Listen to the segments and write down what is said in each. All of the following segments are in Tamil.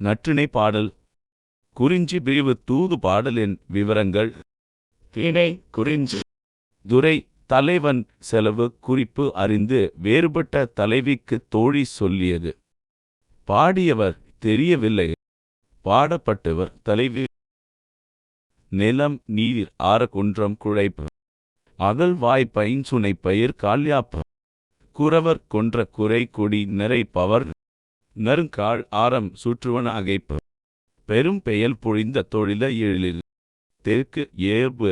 நற்றிணை பாடல். குறிஞ்சி பிரிவு தூது பாடலின் விவரங்கள். திணை குறிஞ்சி. துரை தலைவன் செலவு குறிப்பு அறிந்து வேறுபட்ட தலைவிக்கு தோழி சொல்லியது. பாடியவர் தெரியவில்லை. பாடப்பட்டவர் தலைவி. நிலம் நீர் ஆரகுன்றம் குழைப்பு. அகழ்வாய் பைஞ்சுனை பயிர் கால்யாப்பு குறவர் கொன்ற குறை கொடி நிறை பவர். நறுங்கால் ஆரம் சுற்றுவன அகைப்பு. பெரும் பெயல் பொழிந்த தொழில எழிலில். தெற்கு ஏர்பு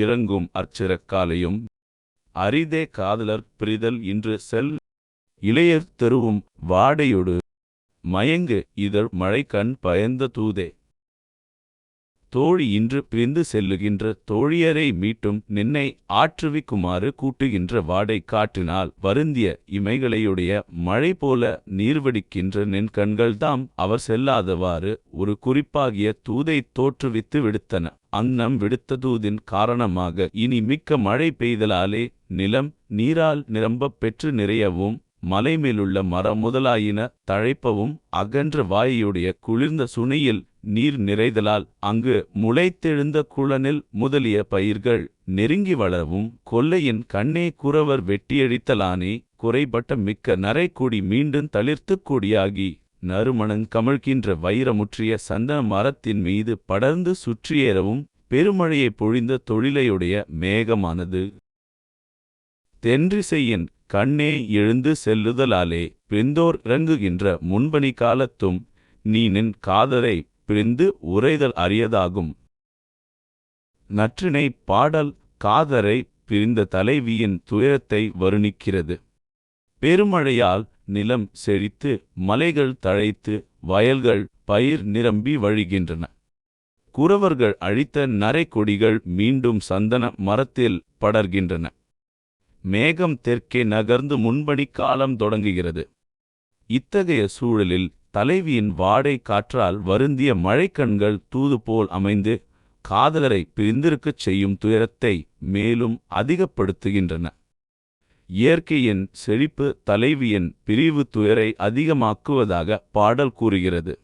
இறங்கும் அர்ச்சிறக்காலையும் அரிதே காதலர் பிரிதல் இன்று செல். இளையர் தெருவும் வாடையொடு. மயங்கு இதழ் மழை கண் பயந்த தூதே. தோழி இன்று பிரிந்து செல்லுகின்ற தோழியரை மீட்டும் நின்னை ஆற்றுவிக்குமாறு கூட்டுகின்ற வாடை காற்றினால் வருந்திய இமைகளையுடைய மழை போல நீர்வடிக்கின்ற நின் கண்கள்தாம் அவர் செல்லாதவாறு ஒரு குறிப்பாகிய தூதைத் தோற்றுவித்து விடுத்தன. அன்னம் விடுத்த தூதின் காரணமாக இனி மிக்க மழை பெய்தலாலே நிலம் நீரால் நிரம்பப் பெற்று நிறையவும் மலைமேலுள்ள மரம் முதலாயின தழைப்பவும் அகன்ற வாயுடைய குளிர்ந்த சுனையில் நீர் நிறைதலால் அங்கு முளைத்தெழுந்த குளனில் முதலிய பயிர்கள் நெருங்கி வளரவும் கொல்லையின் கண்ணே குறவர் வெட்டியழித்தலானே குறைபட்ட மிக்க நரைக்கொடி மீண்டும் தளிர்த்துக் கொடியாகி நறுமணங் கமழ்கின்ற வைரமுற்றிய சந்தன மரத்தின் மீது படர்ந்து சுற்றியேறவும் பெருமழையை பொழிந்த தொழிலையுடைய மேகமானது. தென்றிசையின் கண்ணே எழுந்து செல்லுதலாலே பெந்தோர் இறங்குகின்ற முன்பனி காலத்தும் நீ நின் காதரை பிரிந்து உரைதல் அரியதாகும். நற்றினை பாடல் காதரை பிரிந்த தலைவியின் துயரத்தை வருணிக்கிறது. பெருமழையால் நிலம் செழித்து மலைகள் தழைத்து வயல்கள் பயிர் நிரம்பி வழிகின்றன. குறவர்கள் அழித்த நரைக்கொடிகள் மீண்டும் சந்தன மரத்தில் படர்கின்றன. மேகம் தெற்கே நகர்ந்து முன்படி காலம் தொடங்குகிறது. இத்தகைய சூழலில் தலைவியின் வாடை காற்றால் வருந்திய மழைக்கண்கள் தூது போல் அமைந்து காதலரை பிரிந்திருக்கச் செய்யும் துயரத்தை மேலும் அதிகப்படுத்துகின்றன. இயற்கையின் செழிப்பு தலைவியின் பிரிவு துயரை அதிகமாக்குவதாக பாடல் கூறுகிறது.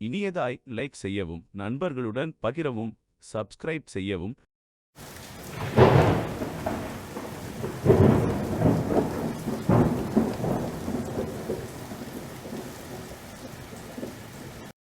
இனியதாய் லைக் செய்யவும் நண்பர்களுடன் பகிரவும் சப்ஸ்கிரைப் செய்யவும்